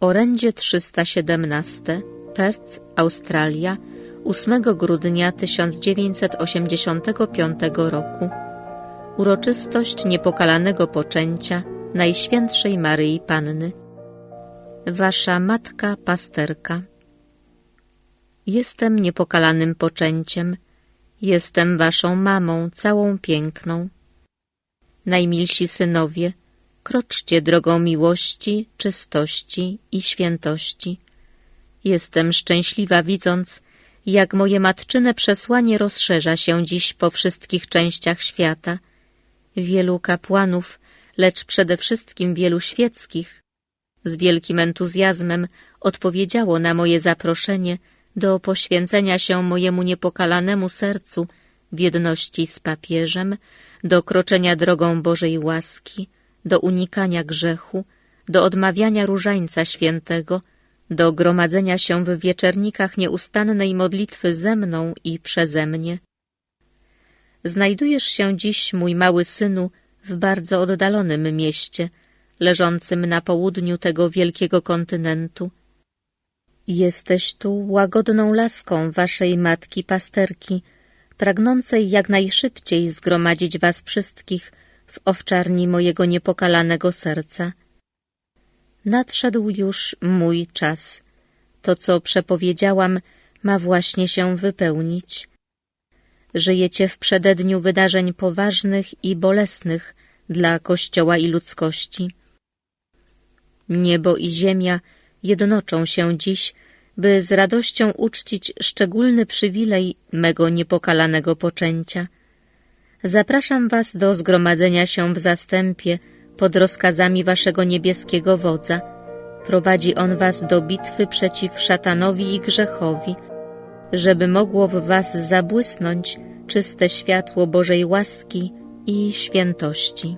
Orędzie 317, Perth, Australia, 8 grudnia 1985 roku. Uroczystość niepokalanego poczęcia Najświętszej Maryi Panny. Wasza Matka Pasterka. Jestem niepokalanym poczęciem, jestem waszą mamą całą piękną. Najmilsi synowie, kroczcie drogą miłości, czystości i świętości. Jestem szczęśliwa widząc, jak moje matczyne przesłanie rozszerza się dziś po wszystkich częściach świata. Wielu kapłanów, lecz przede wszystkim wielu świeckich, z wielkim entuzjazmem odpowiedziało na moje zaproszenie do poświęcenia się mojemu niepokalanemu sercu w jedności z papieżem, do kroczenia drogą Bożej łaski, do unikania grzechu, do odmawiania różańca świętego, do gromadzenia się w wieczernikach nieustannej modlitwy ze mną i przeze mnie. Znajdujesz się dziś, mój mały synu, w bardzo oddalonym mieście, leżącym na południu tego wielkiego kontynentu. Jesteś tu łagodną laską waszej matki pasterki, pragnącej jak najszybciej zgromadzić was wszystkich w owczarni mojego niepokalanego serca. Nadszedł już mój czas. To, co przepowiedziałam, ma właśnie się wypełnić. Żyjecie w przededniu wydarzeń poważnych i bolesnych dla Kościoła i ludzkości. Niebo i ziemia jednoczą się dziś, by z radością uczcić szczególny przywilej mego niepokalanego poczęcia. Zapraszam was do zgromadzenia się w zastępie pod rozkazami waszego niebieskiego wodza. Prowadzi on was do bitwy przeciw szatanowi i grzechowi, żeby mogło w was zabłysnąć czyste światło Bożej łaski i świętości.